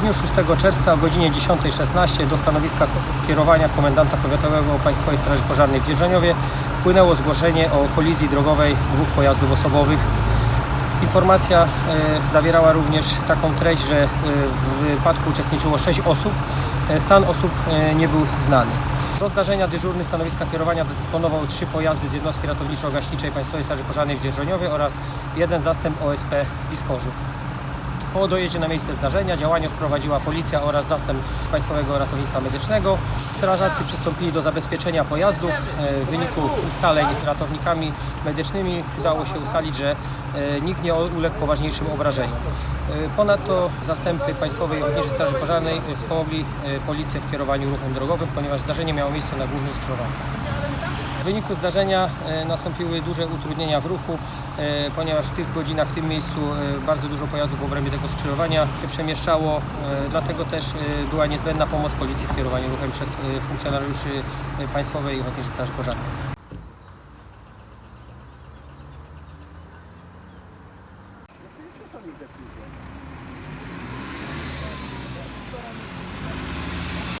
dniu 6 czerwca o godzinie 10.16 do stanowiska kierowania komendanta powiatowego Państwowej Straży Pożarnej w Dzierżoniowie wpłynęło zgłoszenie o kolizji drogowej dwóch pojazdów osobowych. Informacja e, zawierała również taką treść, że e, w wypadku uczestniczyło 6 osób. E, Stan osób nie był znany. Do zdarzenia dyżurny stanowiska kierowania zadysponował trzy pojazdy z jednostki ratowniczo-gaśniczej Państwowej Straży Pożarnej w Dzierżoniowie oraz jeden zastęp OSP Piskorzów. Po dojeździe na miejsce zdarzenia działania już prowadziła policja oraz zastęp Państwowego Ratownictwa Medycznego. Strażacy przystąpili do zabezpieczenia pojazdów. E, W wyniku ustaleń ratownikami medycznymi udało się ustalić, że e, nikt nie uległ poważniejszym obrażeniom. E, Ponadto zastępy Państwowej Ochotniczej Straży Pożarnej wspomogli policję w kierowaniu ruchem drogowym, ponieważ zdarzenie miało miejsce na głównym skrzyżowaniu. W wyniku zdarzenia e, nastąpiły duże utrudnienia w ruchu, e, ponieważ w tych godzinach w tym miejscu e, bardzo dużo pojazdów w obrębie tego skrzyżowania się przemieszczało, dlatego też była niezbędna pomoc policji w kierowaniu ruchem przez funkcjonariuszy Państwowej Ochotniczej Straży Pożarnej.